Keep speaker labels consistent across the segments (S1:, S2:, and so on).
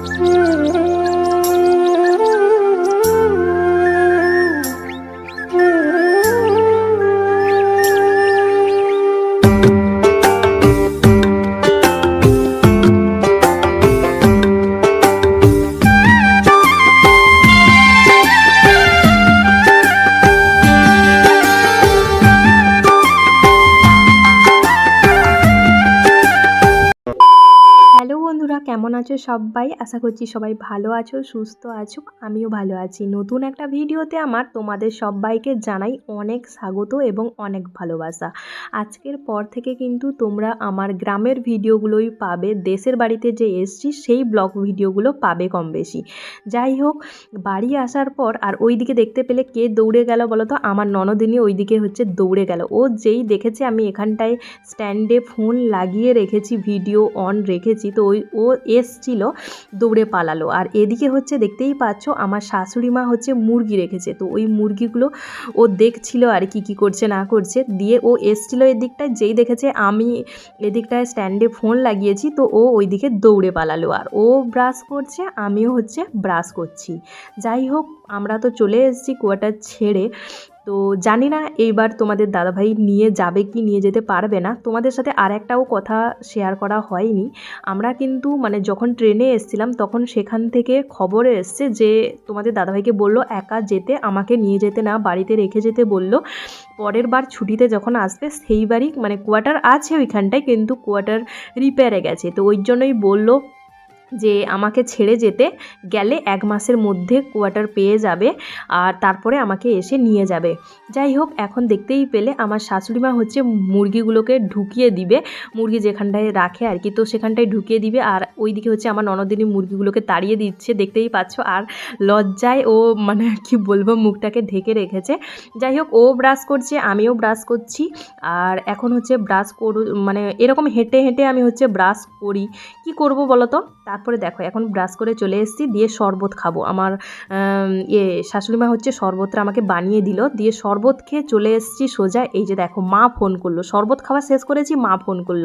S1: Música আছো সবাই? আশা করছি সবাই ভালো আছো, সুস্থ আছো, আমিও ভালো আছি। নতুন একটা ভিডিওতে আমার তোমাদের সবাইকে জানাই অনেক স্বাগত এবং অনেক ভালোবাসা। আজকের পর থেকে কিন্তু তোমরা আমার গ্রামের ভিডিওগুলোই পাবে, দেশের বাড়িতে যে এসছি সেই ব্লগ ভিডিওগুলো পাবে কম বেশি। যাই হোক, বাড়ি আসার পর আর ওই দিকে দেখতে পেলে কে দৌড়ে গেল বলো তো আমার ননদিনী ওই দিকে হচ্ছে দৌড়ে গেল। ও যেই দেখেছে আমি এখানটায় স্ট্যান্ডে ফোন লাগিয়ে রেখেছি ভিডিও অন রেখেছি। তো ওই, ও এসছিল দৌড়ে পালালো। আর এদিকে হচ্ছে দেখতেই পাচ্ছ, আমার শাশুড়ি মা হচ্ছে মুরগি রেখেছে। তো ওই মুরগিগুলো ও দেখছিল আর কি কি করছে, না করছে। দিয়ে ও এসছিল এদিকটায় যেই দেখেছে আমি এদিকটায় স্ট্যান্ডে ফোন লাগিয়েছি, তো ও ওইদিকে দৌড়ে পালালো। আর ও ব্রাশ করছে, আমিও হচ্ছে ব্রাশ করছি। যাই হোক আমরা তো চলে এসেছি কুয়াটা ছেড়ে। তো জানি না এইবার তোমাদের দাদাভাই নিয়ে যাবে কি, নিয়ে যেতে পারবে না। তোমাদের সাথে আর একটাও কথা শেয়ার করা হয়নি। আমরা কিন্তু মানে যখন ট্রেনে এসছিলাম, তখন সেখান থেকে খবর এসছে যে, তোমাদের দাদাভাইকে বলল, একা যেতে, আমাকে নিয়ে যেতে না, বাড়িতে রেখে যেতে বলল। পরের বার ছুটিতে যখন আসবে সেইবারই মানে কোয়ার্টার আছে ওইখানটায়, কিন্তু কোয়ার্টার রিপেয়ারে গেছে। তো ওই জন্যই বলল যে আমাকে ছেড়ে যেতে গেলে এক মাসের মধ্যে কোয়ার্টার পেয়ে যাবে আর তারপরে আমাকে এসে নিয়ে যাবে। যাই হোক, এখন দেখতেই পেলে আমার শাশুড়ি মা হচ্ছে মুরগিগুলোকে ঢুকিয়ে দিবে। মুরগি যেখানটায় রাখে আর কি, তো সেখানটায় ঢুকিয়ে দিবে আর ওইদিকে হচ্ছে আমার ননদিনী মুরগিগুলোকে তাড়িয়ে দিচ্ছে। দেখতেই পাচ্ছ আর লজ্জায় ও মানে কি বলব, মুখটাকে ঢেকে রেখেছে। যাই হোক, ও ব্রাশ করছে, আমিও ব্রাশ করছি আর এখন হচ্ছে ব্রাশ করু মানে এরকম হেঁটে হেঁটে আমি হচ্ছে ব্রাশ করি। কি করব বলো তো তারপরে দেখো এখন ব্রাশ করে চলে এসেছি দিয়ে শরবত খাব। আমার আম, ইয়ে শাশুড়ি মা হচ্ছে শরবতটা আমাকে বানিয়ে দিল দিয়ে শরবত খেয়ে চলে এসেছি সোজা এই যে দেখো মা ফোন করল। শরবত খাওয়া শেষ করেছি মা ফোন করল।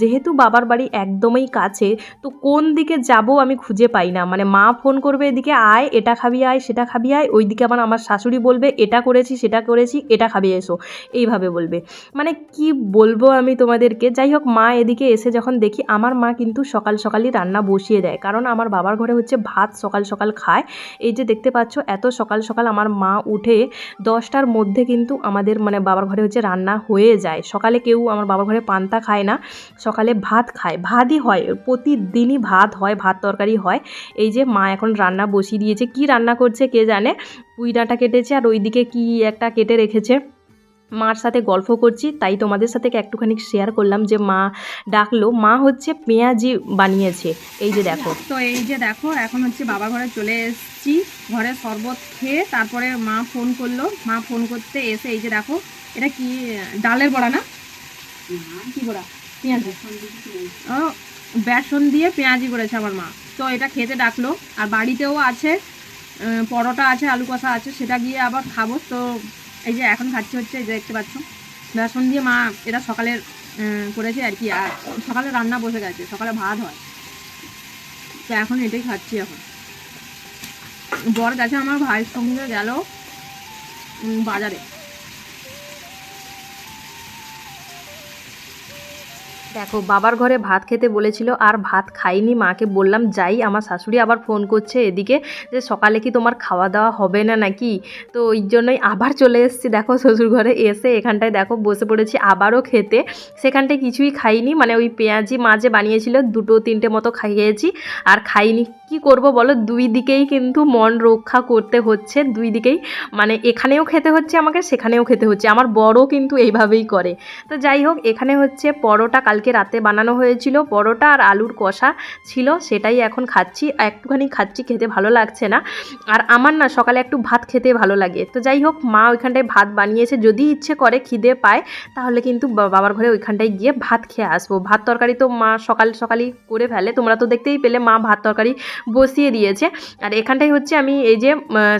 S1: যেহেতু বাবার বাড়ি একদমই কাছে তো কোন দিকে যাব আমি খুঁজে পাই না। মানে মা ফোন করবে এদিকে আয় এটা খাবি আয় সেটা খাবি আয়। ওইদিকে আবার আমার শাশুড়ি বলবে এটা করেছি সেটা করেছি এটা খাবি এসো। এইভাবে বলবে। মানে কি বলব আমি তোমাদেরকে? যাই হোক মা এদিকে এসে যখন দেখি আমার মা কিন্তু সকাল সকালই রান্না বসিয়ে দেয়। কারণ আমার বাবার ঘরে হচ্ছে ভাত সকাল সকাল খায়। এই যে দেখতে পাচ্ছ, এত সকাল সকাল আমার মা উঠে দশটার মধ্যে কিন্তু আমাদের মানে বাবার ঘরে হচ্ছে রান্না হয়ে যায়। সকালে কেউ আমার বাবার ঘরে পান্তা খায় না, সকালে ভাত খায়। ভাতই হয়, প্রতিদিনই ভাত হয়, ভাত তরকারি হয়। এই যে মা এখন রান্না বসিয়ে দিয়েছে। কি রান্না করছে কে জানে? পুঁই ডাঁটা কেটেছে আর ওইদিকে কি একটা কেটে রেখেছে। মার সাথে গল্প করছি, তাই তোমাদের সাথে একটুখানি শেয়ার করলাম যে মা ডাকলো, মা হচ্ছে পেঁয়াজি বানিয়েছে। এই যে দেখো।
S2: তো এই যে দেখো, এখন হচ্ছে বাবা ঘরে চলে এসেছি, ঘরে শরবত খেয়ে তারপরে মা ফোন করল। মা ফোন করতে এসে এই যে দেখো, এটা কি, ডালের বড়া না? কি বড়া? পেঁয়াজি। ও, বেসন দিয়ে পেঁয়াজি করেছে আমার মা। তো এটা খেতে ডাকলো, আর বাড়িতেও আছে পরোটা আছে, আলু কষা আছে, সেটা গিয়ে আবার খাব। তো এই যে এখন খাচ্ছি হচ্ছে এই যে দেখতে পাচ্ছ। বেসন দিয়ে মা এটা সকালের করেছে আর কি। আর সকালে রান্না বসে গেছে, সকালে ভাত হয়। তো এখন এটাই খাচ্ছি এখন। বর গেছে আমার ভাইয়ের সঙ্গে গেল বাজারে।
S1: দেখো, বাবার ঘরে ভাত খেতে বলেছিল, আর ভাত খাইনি, মাকে বললাম, যাই, আমার শাশুড়ি আবার ফোন করছে এদিকে যে সকালে কি তোমার খাওয়া দাওয়া হবে না নাকি? তো ওই জন্যই আবার চলে এসেছি, দেখো শ্বশুর ঘরে এসে এখানটায় দেখো, বসে পড়েছি, আবারও খেতে। সেখানটায় কিছুই খাইনি মানে ওই পেঁয়াজি মাঝে বানিয়েছিল, দুটো তিনটে মতো খাইয়েছি। আর খাইনি, কি করব বলো? দুই দিকেই কিন্তু মন রক্ষা করতে হচ্ছে, দুই দিকেই মানে এখানেও খেতে হচ্ছে আমাকে, সেখানেও খেতে হচ্ছে। আমার বড় কিন্তু এইভাবেই করে। তো যাই হোক, এখানে হচ্ছে পরোটা কালকে রাতে বানানো হয়েছিল পরোটা আর আলুর কষা ছিল, সেটাই এখন খাচ্ছি। একটুখানি খাচ্ছি, খেতে ভালো লাগছে না। আর আমার না সকালে একটু ভাত খেতে ভালো লাগে। তো যাই হোক, মা ওইখানটায় ভাত বানিয়েছে। যদি ইচ্ছে করে খিদে পায়, তাহলে কিন্তু বাবার ঘরে ওইখানটায় গিয়ে ভাত খেয়ে আসব। ভাত তরকারি তো মা সকাল সকালই করে ফেলে। তোমরা তো দেখতেই পেলে মা ভাত তরকারি বসিয়ে দিয়েছে। আর এখানটায় হচ্ছে আমি এই যে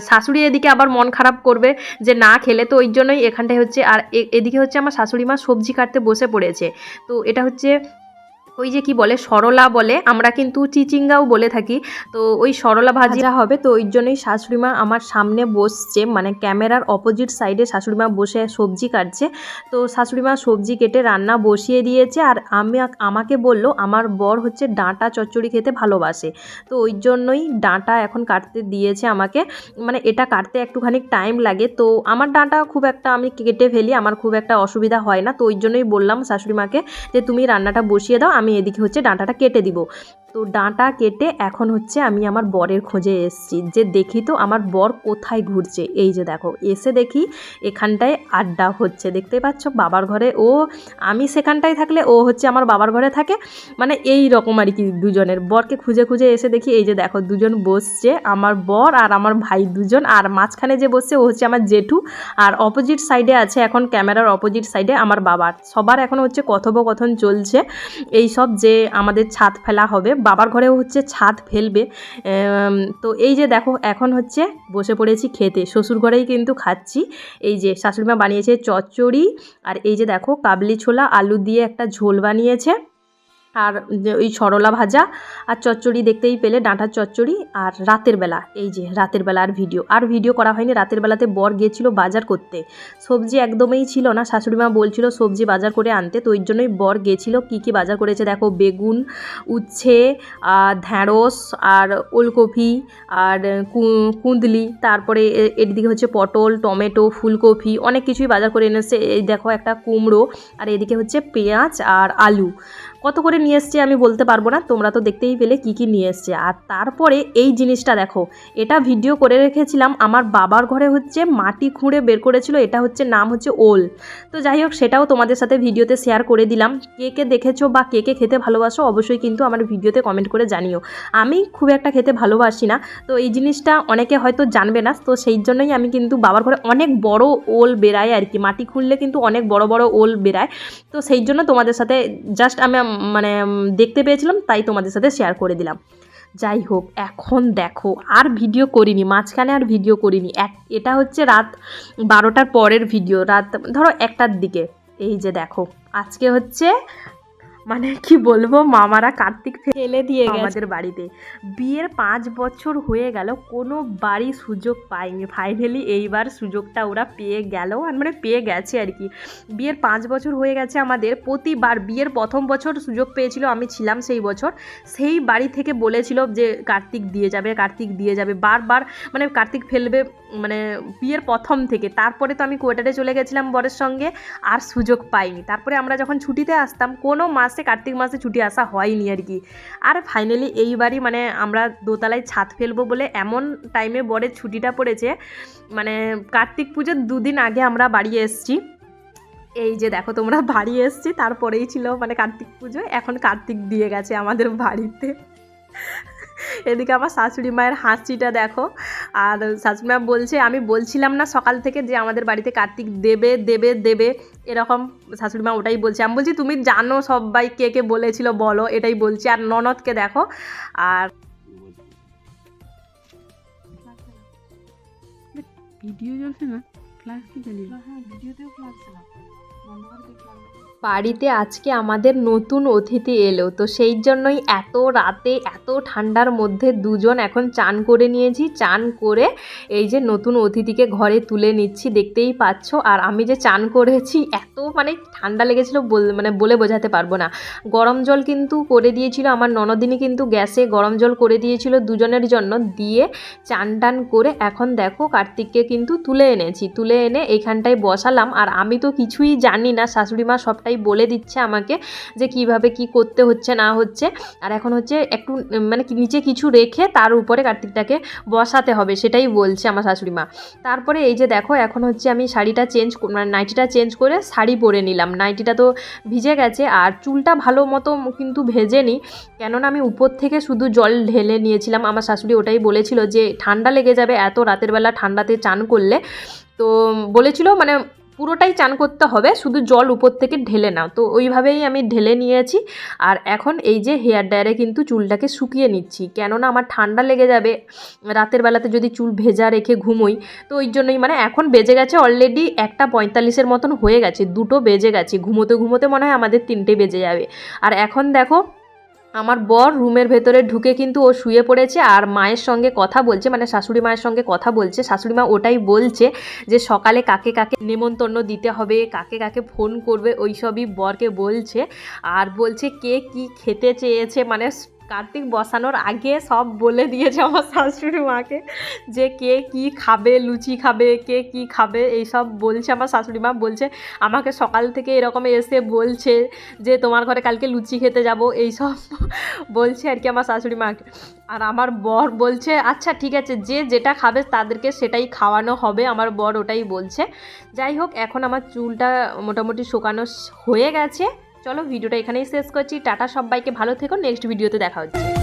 S1: শাশুড়ি এদিকে আবার মন খারাপ করবে যে না খেলে তো ওই জন্যই এখানটায় হচ্ছে। আর এদিকে হচ্ছে আমার শাশুড়ি মা সবজি কাটতে বসে পড়েছে। তো এটা হচ্ছে হচ্ছে ওই যে কি বলে, সরলা বলে, আমরা কিন্তু চিচিঙ্গাও বলে থাকি। তো ওই সরলা ভাজা হবে, তো ওই জন্যই শাশুড়িমা আমার সামনে বসছে মানে ক্যামেরার অপোজিট সাইডে শাশুড়িমা বসে সবজি কাটছে। তো শাশুড়িমা সবজি কেটে রান্না বসিয়ে দিয়েছে, আর আমি আমাকে বলল, আমার বর হচ্ছে ডাঁটা চচ্চড়ি খেতে ভালোবাসে। তো ওই জন্যই ডাঁটা এখন কাটতে দিয়েছে আমাকে। মানে এটা কাটতে একটুখানি টাইম লাগে, তো আমার ডাঁটা খুব একটা আমি কেটে ফেলি, আমার খুব একটা অসুবিধা হয় না। তো ওই জন্যই বললাম শাশুড়িমাকে যে, তুমি রান্নাটা বসিয়ে দাও আমি এদিকে হচ্ছে ডাঁটাটা কেটে দিব। তো ডাঁটা কেটে এখন হচ্ছে আমি আমার বরের খোঁজে এসেছি। যে দেখি তো আমার বর কোথায় ঘুরছে। এই যে দেখো, এসে দেখি এখানটায় আড্ডা হচ্ছে। দেখতে পাচ্ছ বাবার ঘরে ও, আমি সেখানটায় থাকলে ও হচ্ছে আমার বাবার ঘরে থাকে। মানে এই রকম আর কি দুজনের। বরকে খুঁজে খুঁজে এসে দেখি এই যে দেখো দুজন বসছে, আমার বর আর আমার ভাই দুজন। আর মাঝখানে যে বসছে ও হচ্ছে আমার জেঠু। আর অপোজিট সাইডে আছে এখন ক্যামেরার অপোজিট সাইডে আমার বাবার। সবার এখন হচ্ছে কথোপকথন চলছে। এই সব যে আমাদের ছাদ ফেলা হবে বাবার ঘরেও হচ্ছে ছাদ ফেলবে। তো এই যে দেখো, এখন হচ্ছে বসে পড়েছি খেতে। শ্বশুর ঘরেই কিন্তু খাচ্ছি। এই যে শাশুড়িমা বানিয়েছে চচ্চড়ি, আর এই যে দেখো, কাবলি ছোলা, আলু দিয়ে একটা ঝোল বানিয়েছে। আর ওই সরলা ভাজা আর চচ্চড়ি দেখতেই পেলে, ডাঁটার চচ্চড়ি আর রাতের বেলা। এই যে রাতের বেলা আর ভিডিও। আর ভিডিও করা হয়নি, রাতের বেলাতে বর গিয়েছিল বাজার করতে। সবজি একদমই ছিল না শাশুড়িমা বলছিল সবজি বাজার করে আনতে, তো ওই জন্যই বর গেছিল কী কী বাজার করেছে। দেখো, বেগুন, উচ্ছে আর ঢ্যাঁড়স, আর ওলকপি, আর কুঁদলি, তারপরে এদিকে হচ্ছে পটল, টমেটো, ফুলকপি, অনেক কিছুই বাজার করে এনেছে। এই দেখো একটা কুমড়ো, আর এদিকে হচ্ছে পেঁয়াজ আর আলু। কত করে নিয়ে এসছে আমি বলতে পারব না, তোমরা তো দেখতেই পেলে কী কী নিয়ে এসছে। আর তারপরে এই জিনিসটা দেখো, এটা ভিডিও করে রেখেছিলাম, আমার বাবার ঘরে হচ্ছে মাটি খুঁড়ে বের করেছিল, এটা হচ্ছে নাম হচ্ছে ওল। তো যাই হোক, সেটাও তোমাদের সাথে ভিডিওতে শেয়ার করে দিলাম, কে কে দেখেছ বা কে কে খেতে ভালোবাসো অবশ্যই কিন্তু আমার ভিডিওতে কমেন্ট করে জানিও। আমি খুব একটা খেতে ভালোবাসি না, তো এই জিনিসটা অনেকে হয়তো জানবে না, তো সেই জন্যই আমি কিন্তু বাবার ঘরে অনেক বড় ওল বেরায় আর কি, মাটি খুঁড়লে কিন্তু অনেক বড় বড় ওল বেরায় তো সেই জন্য তোমাদের সাথে জাস্ট আমি মানে দেখতে পেয়েছিলাম, তাই তোমাদের সাথে শেয়ার করে দিলাম। যাই হোক, এখন দেখো, আর ভিডিও করিনি, মাঝখানে আর ভিডিও করিনি। এক, এটা হচ্ছে রাত বারোটার পরের ভিডিও রাত, ধরো একটার দিকে। এই যে দেখো, আজকে হচ্ছে মানে কি বলব মামারা কার্তিক ফেলে দিয়ে আমাদের বাড়িতে। বিয়ের পাঁচ বছর হয়ে গেল কোনো বাড়ি সুযোগ পায়নি ফাইনালি এইবার সুযোগটা ওরা পেয়ে গেল আর মানে পেয়ে গেছে আর কি। বিয়ের পাঁচ বছর হয়ে গেছে আমাদের প্রতিবার বিয়ের প্রথম বছর সুযোগ পেয়েছিল আমি ছিলাম সেই বছর। সেই বাড়ি থেকে বলেছিল যে কার্তিক দিয়ে যাবে কার্তিক দিয়ে যাবে। বারবার মানে কার্তিক ফেলবে মানে বিয়ের প্রথম থেকে। তারপরে তো আমি কোয়েটারে চলে গেছিলাম বরের সঙ্গে আর সুযোগ পাইনি। তারপরে আমরা যখন ছুটিতে আসতাম কোনো মাসে কার্তিক মাসে ছুটি আসা হয়নি আর কি। আর ফাইনালি এইবারই মানে আমরা দোতলায় ছাদ ফেলব বলে এমন টাইমে বরের ছুটিটা পড়েছে মানে কার্তিক পুজোর দুদিন আগে আমরা বাড়ি এসেছি। এই যে দেখো তোমরা বাড়ি এসছি, তারপরেই ছিল মানে কার্তিক পুজো, এখন কার্তিক দিয়ে গেছে আমাদের বাড়িতে। এদিকে আমার শাশুড়ি মায়ের হাসিটা দেখো। আর শাশুড়ি মা বলছে আমি বলছিলাম না সকাল থেকে যে আমাদের বাড়িতে কার্তিক দেবে দেবে দেবে। এরকম শাশুড়ি মা ওটাই বলছে। আমি বলছি তুমি জানো সবাই কে কে বলেছিল বলো। এটাই বলছি। আর ননদকে দেখো আর
S2: ভিডিও চলছে না? ফ্লাশ কি জ্বালিয়ে
S1: বাড়িতে আজকে আমাদের নতুন অতিথি এলো। তো সেই জন্যই এত রাতে, এত ঠান্ডার মধ্যে দুজন এখন চান করে নিয়েছি। চান করে এই যে নতুন অতিথিকে ঘরে তুলে নিচ্ছি, দেখতেই পাচ্ছ। আর আমি যে চান করেছি, এত মানে ঠান্ডা লেগেছিলো মানে বলে বোঝাতে পারব না। গরম জল কিন্তু করে দিয়েছিল, আমার ননদিনী কিন্তু গ্যাসে গরম জল করে দিয়েছিল দুজনের জন্য। দিয়ে চান টান করে এখন দেখো কার্তিককে কিন্তু তুলে এনেছি। তুলে এনে এইখানটায় বসালাম। আর আমি তো কিছুই জানি না শাশুড়ি মা সবটাই বলে দিচ্ছে আমাকে যে কীভাবে কি করতে হচ্ছে, না হচ্ছে। আর এখন হচ্ছে একটু মানে নিচে কিছু রেখে তার উপরে কার্তিকটাকে বসাতে হবে, সেটাই বলছে আমার শাশুড়ি মা। তারপরে এই যে দেখো, এখন হচ্ছে আমি শাড়িটা চেঞ্জ মানে নাইটিটা চেঞ্জ করে শাড়ি পরে নিলাম। নাইটিটা তো ভিজে গেছে আর চুলটা ভালো মতো কিন্তু ভেজে নিই কেননা আমি উপর থেকে শুধু জল ঢেলে নিয়েছিলাম। আমার শাশুড়ি ওটাই বলেছিল যে ঠান্ডা লেগে যাবে, এত রাতের বেলা ঠান্ডাতে চান করলে। তো বলেছিল মানে পুরোটাই চান করতে হবে, শুধু জল উপর থেকে ঢেলে নাও। তো ওইভাবেই আমি ঢেলে নিয়েছি। আর এখন এই যে হেয়ার ড্রায়ারে কিন্তু চুলটাকে শুকিয়ে নিচ্ছি। কেননা আমার ঠান্ডা লেগে যাবে, রাতের বেলাতে যদি চুল ভেজা রেখে ঘুমোই, তো ওই জন্যই মানে এখন বেজে গেছে অলরেডি একটা পঁয়তাল্লিশের মতন হয়ে গেছে, দুটো বেজে গেছে। ঘুমোতে ঘুমোতে মনে হয় আমাদের তিনটে বেজে যাবে। আর এখন দেখো আমার বর রুমের ভেতরে ঢুকে কিন্তু ও শুয়ে পড়েছে আর মায়ের সঙ্গে কথা বলছে মানে শাশুড়ি মায়ের সঙ্গে কথা বলছে। শাশুড়ি মা ওটাই বলছে যে সকালে কাকে কাকে নেমন্তন্ন দিতে হবে, কাকে কাকে ফোন করবে, ওই সবই বরকে বলছে। আর বলছে কে কি খেতে চেয়েছে মানে কার্তিক বসানোর আগে সব বলে দিয়েছে আমার শাশুড়ি মাকে যে কে কি খাবে, লুচি খাবে, কে কি খাবে, এইসব বলছে আমার শাশুড়ি মা। বলছে, আমাকে সকাল থেকে এরকম এসে বলছে যে তোমার ঘরে কালকে লুচি খেতে যাব। এইসব বলছে আর কি আমার শাশুড়ি মাকে। আর আমার বর বলছে আচ্ছা ঠিক আছে, যে যেটা খাবে তাদেরকে সেটাই খাওয়ানো হবে। আমার বর ওটাই বলছে। যাই হোক, এখন আমার চুলটা মোটামুটি শুকানো হয়ে গেছে। চলো ভিডিওটা এখানেই শেষ করছি। টাটা সবাইকে ভালো থেকো। নেক্সট ভিডিওতে দেখা হচ্ছে।